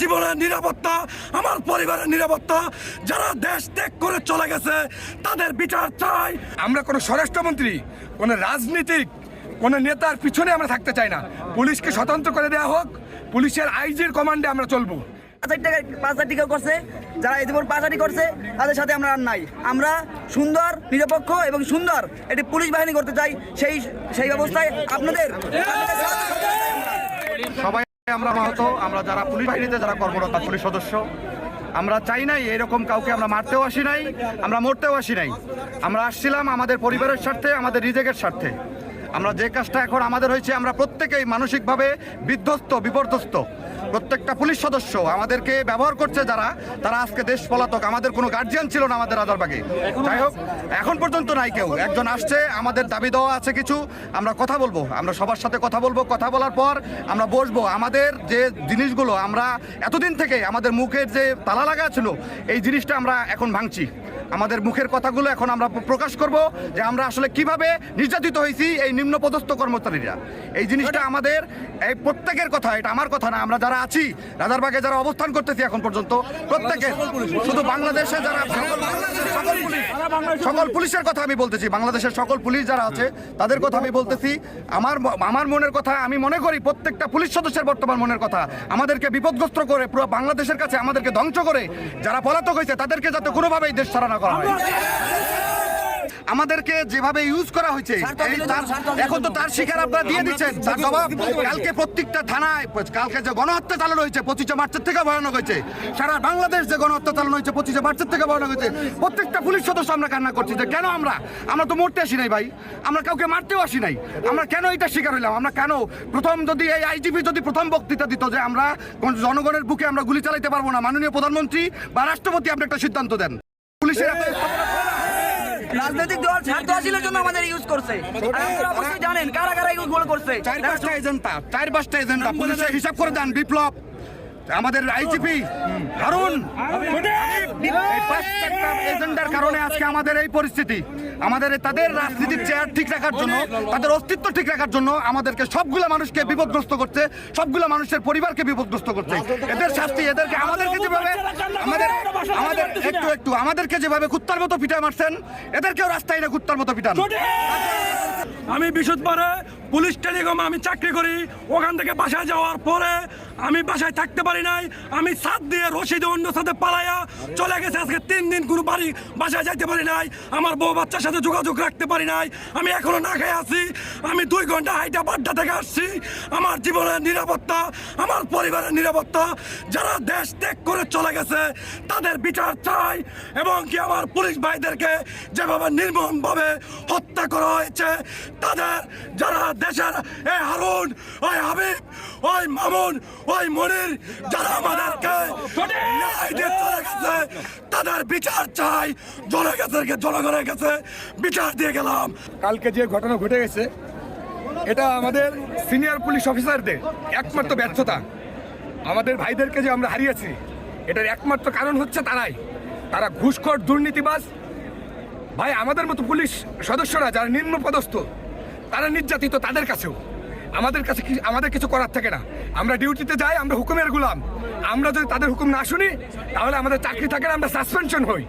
জীবনের নিরাপত্তা আমার পরিবারের নিরাপত্তা যারা দেশ ত্যাগ করে চলে গেছে তাদের বিচার চাই। আমরা কোনো স্বরাষ্ট্রমন্ত্রী কোনো রাজনীতিক কোনো নেতার পিছনে আমরা থাকতে চাই না। পুলিশকে স্বতন্ত্র করে দেওয়া হোক পুলিশের আইজির কমান্ডে আমরা চলবো। টাকা করছে যারা এই জীবন পাঁচাটি করছে তাদের সাথে আমরা আর নাই। আমরা সুন্দর নিরপেক্ষ এবং সুন্দর একটি পুলিশ বাহিনী করতে চাই সেই সেই ব্যবস্থায় আপনাদের সবাই আমরা মাহত আমরা যারা পুলিশ বাহিনীতে যারা কর্মরত, পুলিশ সদস্য, আমরা চাই নাই এরকম কাউকে আমরা মারতেও আসি নাই, আমরা মরতেও আসি নাই। আমরা আসছিলাম আমাদের পরিবারের স্বার্থে, আমাদের নিজেদের স্বার্থে। আমরা যে কাজটা এখন আমাদের হয়েছে, আমরা প্রত্যেকেই মানসিকভাবে বিধ্বস্ত, বিপর্যস্ত। প্রত্যেকটা পুলিশ সদস্য আমাদেরকে ব্যবহার করছে যারা তারা আজকে দেশ পলাতক। আমাদের কোনো গার্জিয়ান ছিল না আমাদের রাজারবাগে যাই হোক এখন পর্যন্ত নাই কেউ। একজন আসছে আমাদের দাবি দেওয়া আছে কিছু আমরা কথা বলব। আমরা সবার সাথে কথা বলব কথা বলার পর আমরা বসবো। আমাদের যে জিনিসগুলো আমরা এতদিন থেকে আমাদের মুখের যে তালা লাগা ছিল এই জিনিসটা আমরা এখন ভাঙছি। আমাদের মুখের কথাগুলো এখন আমরা প্রকাশ করব যে আমরা আসলে কীভাবে নির্যাতিত হয়েছি এই নিম্ন পদস্থ কর্মচারীরা। এই জিনিসটা আমাদের, এই প্রত্যেকের কথা, এটা আমার কথা না, আমরা যারা আছি, রাজারবাগে যারা অবস্থান করতেছি এখন পর্যন্ত, প্রত্যেকে শুধু বাংলাদেশে যারা সকল পুলিশের কথা আমি বলতেছি, বাংলাদেশের সকল পুলিশ যারা আছে, তাদের কথা আমি বলতেছি। আমার আমার মনের কথা আমি মনে করি প্রত্যেকটা পুলিশ সদস্যের বর্তমান মনের কথা। আমাদেরকে বিপদগ্রস্ত করে পুরো বাংলাদেশের কাছে আমাদেরকে ধ্বংস করে যারা পলাতক হয়েছে, তাদেরকে যাতে কোনোভাবেই দেশ ছাড়া না করা হয়। আমাদেরকে যেভাবে ইউজ করা হয়েছে তার এখন তো তার শিকার আপনারা দিয়ে দিচ্ছেন। তার জবাব কালকে প্রত্যেকটা থানায় কালকে যে গণহত্যা চালানো হয়েছে পঁচিশে মার্চের থেকে ভয়ানক হয়েছে। সারা বাংলাদেশ যে গণহত্যা চালানো হয়েছে পঁচিশে মার্চের থেকে ভয়ানক হয়েছে। প্রত্যেকটা পুলিশ সদস্য আমরা কান্না করছি যে কেন আমরা? আমরা তো মরতে আসি নাই ভাই। আমরা কাউকে মারতেও আসি নাই। আমরা কেন এটা শিকার হইলাম? আমরা কেন প্রথম যদি এই আইজিপি যদি প্রথম বক্তৃতা দিত যে আমরা জনগণের বুকে আমরা গুলি চালাইতে পারব না। মাননীয় প্রধানমন্ত্রী বা রাষ্ট্রপতি আপনি একটা সিদ্ধান্ত দেন। পুলিশের রাজনৈতিক দল ছাত্র হাসিলের জন্য আমাদের ইউজ করছে। আর আপনারা অবশ্যই জানেন কারা কারা ইউজ গোল করছে। চার পাঁচটা এজেন্টা চার পাঁচটা এজেন্টা পুলিশের হিসাব করে দেন বিপ্লব। আমাদের আইজিপি হারুন। এজেন্ডার কারণে আজকে আমাদের এই পরিস্থিতি। আমাদের তাদের রাজনীতির চেয়ার ঠিক রাখার জন্য, তাদের অস্তিত্ব ঠিক রাখার জন্য আমাদেরকে সবগুলো মানুষকে বিপদগ্রস্ত করছে, সবগুলো মানুষের পরিবারকে বিপদগ্রস্ত করছে। এদের শাস্তি এদেরকে, আমাদেরকে যেভাবে আমাদের আমাদের একটু একটু, আমাদেরকে যেভাবে কুত্তার মতো পিঠা মারছেন, এদেরকেও রাস্তায় না কুত্তার মতো পিটান। আমি বিশুদ্ধবারে পুলিশ টেলিকমে আমি চাকরি করি। ওখান থেকে বাসায় যাওয়ার পরে আমি বাসায় থাকতে পারি নাই। আমি সাত দিয়ে রশিদে অন্য সাথে পালাইয়া চলে গেছে। আজকে তিন দিন কোনো বাড়ি বাসায় যাইতে পারি নাই। আমার বউ বাচ্চার সাথে যোগাযোগ রাখতে পারি নাই। আমি এখনও না খেয়ে আছি। আমি দুই ঘণ্টা হাইটা বাড্ডা থেকে আসছি। আমার জীবনের নিরাপত্তা, আমার পরিবারের নিরাপত্তা, যারা দেশ ত্যাগ করে চলে গেছে, তাদের বিচার চাই এবং কি আমার পুলিশ ভাইদেরকে যেভাবে নির্মমভাবে হত্যা করা হয়েছে তাদের, যারা দেশের এ হারুন, ওই হাবিব, ওই মামুন, ওই মনির, যারা আমাদেরকে তাদের বিচার চাই। জনগণের জনগণের কাছে বিচার দিয়ে গেলাম। কালকে যে ঘটনা ঘটে গেছে, এটা আমাদের সিনিয়র পুলিশ অফিসারদের একমাত্র ব্যর্থতা। আমাদের ভাইদেরকে যে আমরা হারিয়েছি, এটার একমাত্র কারণ হচ্ছে তারাই। তারা ঘুষখোর দুর্নীতিবাজ। ভাই, আমাদের মতো পুলিশ সদস্যরা, যারা নিম্ন পদস্থ তারা নির্যাতিত তাদের কাছেও। আমাদের কাছে আমাদের কিছু করার থাকে না। আমরা ডিউটিতে যাই, আমরা হুকুমের গুলাম। আমরা যদি তাদের হুকুম না শুনি, তাহলে আমাদের চাকরি থাকে না, আমরা সাসপেনশন হই।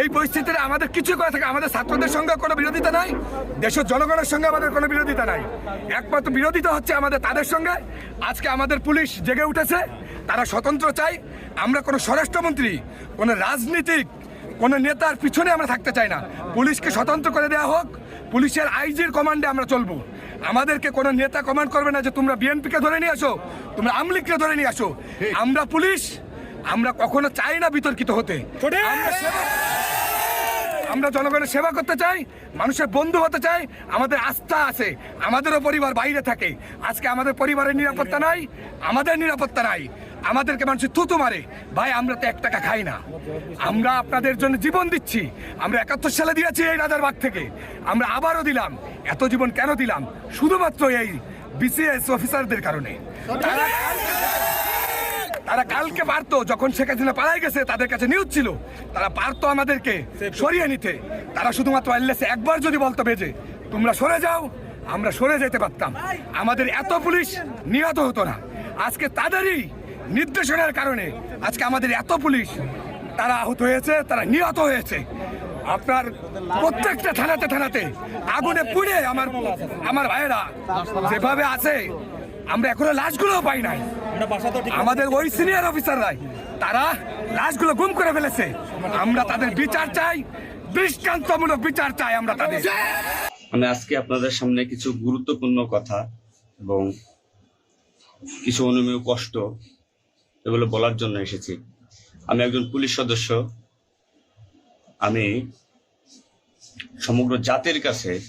এই পরিস্থিতিতে আমাদের কিছু করা থাকে আমাদের ছাত্রদের সঙ্গে কোনো বিরোধিতা নাই, দেশের জনগণের সঙ্গে আমাদের কোনো বিরোধিতা নাই। একমাত্র বিরোধিতা হচ্ছে আমাদের তাদের সঙ্গে। আজকে আমাদের পুলিশ জেগে উঠেছে, তারা স্বতন্ত্র চাই। আমরা কোনো স্বরাষ্ট্রমন্ত্রী, কোনো রাজনীতিক, কোনো নেতার পিছনে আমরা থাকতে চাই না। পুলিশকে স্বতন্ত্র করে দেওয়া হোক পুলিশের আইজির কমান্ডে আমরা চলবো। আমাদেরকে কোনো নেতা কমান্ড করবে না যে তোমরা বিএনপিকে ধরে নিয়ে আসো তোমরা আমলিগকে ধরে নিয়ে আসো। আমরা পুলিশ আমরা কখনো চাই না বিতর্কিত হতে। আমরা আমরা জনগণের সেবা করতে চাই মানুষের বন্ধু হতে চাই আমাদের আস্থা আছে আমাদেরও পরিবার বাইরে থাকে। আজকে আমাদের পরিবারের নিরাপত্তা নাই আমাদের নিরাপত্তা নাই। আমাদেরকে মানুষ থুতু মারে। ভাই, আমরা তো এক টাকা খাই না। আমরা আপনাদের জন্য জীবন দিচ্ছি। আমরা একাত্তর সালে দিয়েছি এই রাজারবাগ থেকে। আমরা আবারও দিলাম। এত জীবন কেন দিলাম? শুধুমাত্র এই বিসিএস অফিসারদের কারণে। তারা তারা কালকে পারতো, যখন শেখ হাসিনা পালাই গেছে, তাদের কাছে নিউজ ছিল। তারা পারতো আমাদেরকে সরিয়ে নিতে। তারা শুধুমাত্র আইলেসে একবার যদি বলতো বেজে, তোমরা সরে যাও, আমরা সরে যেতে পারতাম। আমাদের এত পুলিশ নিহত হতো না। আজকে তাদেরই নির্দেশনার কারণে আজকে আমাদের এত পুলিশ, তারা আহত হয়েছে, তারা নিহত হয়েছে। আপনার প্রত্যেকটা থানাতে থানাতে, আগুনে পুড়ে আমার আমার ভাইয়েরা যেভাবে আছে, আমরা এখনও লাশগুলো পাই নাই। আমাদের ওই সিনিয়র অফিসাররাই তারা লাশগুলো গুম করে ফেলেছে। আমরা তাদের বিচার চাই, দৃষ্টান্তমূলক বিচার চাই আমরা তাদের। মানে আজকে আপনাদের সামনে কিছু গুরুত্বপূর্ণ কথা এবং কিছু অনুমেয় কষ্ট এগুলো বলার জন্য এসেছি। আমি একজন পুলিশ সদস্য। আমি সমগ্র জাতির কাছে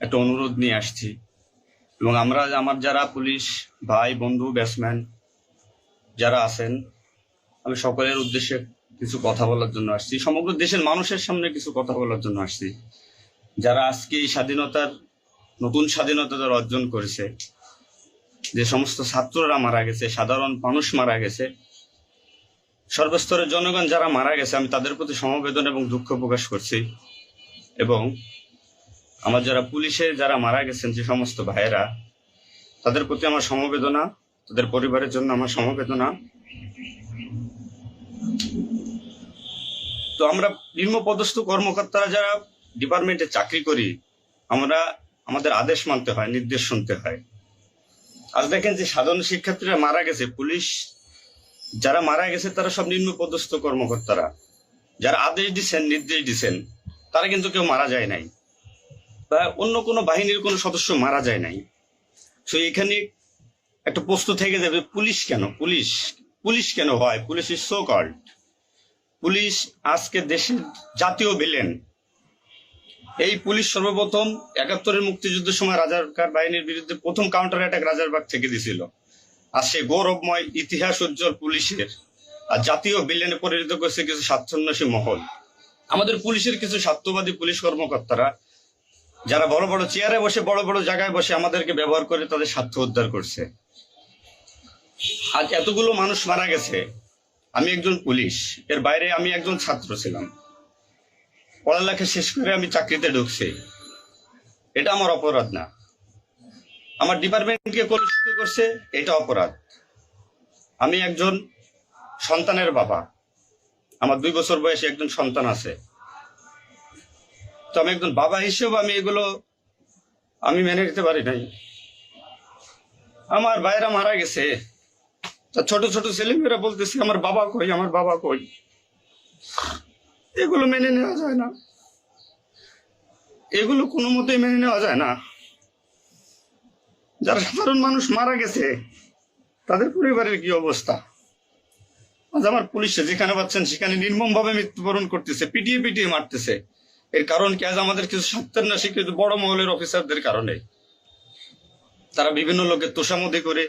একটা অনুরোধ নিয়ে আসছি। এবং আমরা, আমার যারা পুলিশ ভাই, বন্ধু, ব্যাটসম্যান যারা আছেন, আমি সকলের উদ্দেশ্যে কিছু কথা বলার জন্য আসছি। সমগ্র দেশের মানুষের সামনে কিছু কথা বলার জন্য আসছি। যারা আজকে এই স্বাধীনতার, নতুন স্বাধীনতা অর্জন করেছে যে সমস্ত ছাত্ররা মারা গেছে, সাধারণ মানুষ মারা গেছে, সর্বস্তরের জনগণ যারা মারা গেছে, আমি তাদের প্রতি সমবেদনা এবং দুঃখ প্রকাশ করছি। এবং আমার যারা পুলিশে যারা মারা গেছেন, যে সমস্ত ভাইয়েরা, তাদের প্রতি আমার সমবেদনা, তাদের পরিবারের জন্য আমার সমবেদনা। তো আমরা নিম্ন পদস্থ কর্মকর্তারা যারা ডিপার্টমেন্টে চাকরি করি, আমরা আমাদের আদেশ মানতে হয়, নির্দেশ শুনতে হয়। আজ দেখেন যে সাধারণ শিক্ষার্থীরা মারা গেছে, পুলিশ, যারা মারা গেছে তারা সব নিম্ন পদস্থ কর্মকর্তারা। যারা আদেশ দিচ্ছেন নির্দেশ দিচ্ছেন তারা কিন্তু কেউ মারা যায় নাই। বা অন্য কোনো বাহিনীর কোনো সদস্য মারা যায় নাই। তো এখানে একটা প্রশ্ন থেকে যাবে, পুলিশ কেন? পুলিশ পুলিশ কেন হয়? Police is so called police আজকে দেশের জাতীয় ভিলেন এই পুলিশ সর্বপ্রথম একাত্তরের মুক্তিযুদ্ধের সময় রাজারকার বাহিনীর বিরুদ্ধে প্রথম কাউন্টার অ্যাটাক রাজারবাগ থেকে দিছিল। আর সে গৌরবময় ইতিহাস উজ্জ্বল পুলিশের। আর জাতীয় বিলেনে পরিণত করেছে কিছু স্বার্থন্বেষী মহল। আমাদের পুলিশের কিছু স্বার্থবাদী পুলিশ কর্মকর্তারা, যারা বড় বড় চেয়ারে বসে, বড় বড় জায়গায় বসে আমাদেরকে ব্যবহার করে তাদের স্বার্থ উদ্ধার করছে। আজ এতগুলো মানুষ মারা গেছে। আমি একজন পুলিশ। এর বাইরে আমি একজন ছাত্র ছিলাম। পড়ালেখা শেষ করে আমি চাকরিতে ঢুকছি। এটা আমার অপরাধ না। আমার ডিপার্টমেন্টকে কলুষিত করছে, এটা অপরাধ। আমি একজন সন্তানের বাবা। আমার দুই বছর বয়সে একজন সন্তান আছে। তো আমি একজন বাবা হিসেবে আমি এগুলো আমি মেনে নিতে পারি নাই। আমার ভাইরা মারা গেছে। তা ছোট ছোট ছেলেমেয়েরা বলতেছে, আমার বাবা কই? আমার বাবা কই? এগুলো মেনে নেওয়া যায় না। এগুলো কোনো মতেই মেনে নেওয়া যায় না। যারা সাধারণ মানুষ মারা গেছে, তাদের পরিবারের কি অবস্থা? আজ আমার পুলিশে যেখানে পাচ্ছেন, সেখানে নির্মম ভাবে মৃত্যুবরণ করতেছে, পিটিয়ে পিটিয়ে মারতেছে। এর কারণ কি আজ আমাদের কিছু সত্যের না শিক্ষিত বড় মহলের অফিসারদের কারণে? তারা বিভিন্ন লোকের তোষামদি করে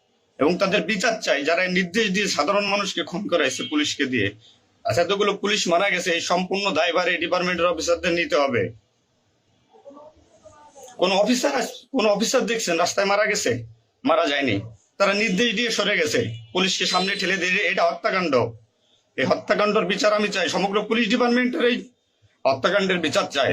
এবং তাদের বিচার চাই। যারা নির্দেশ দিয়ে সাধারণ মানুষকে খুন করাইছে পুলিশকে দিয়ে। আচ্ছা এতগুলো পুলিশ মারা গেছে, এই সম্পূর্ণ দায়ভার এই ডিপার্টমেন্টের অফিসারদের নিতে হবে। কোন অফিসার কোন অফিসার দেখছেন, রাস্তায় মারা গেছে? মারা যায়নি। তারা নির্দেশ দিয়ে সরে গেছে। পুলিশকে সামনে ঠেলে দিয়ে এটা হত্যাকাণ্ড। এই হত্যাকাণ্ডের বিচার আমি চাই। সমগ্র পুলিশ ডিপার্টমেন্টের এই হত্যাকাণ্ডের বিচার চাই।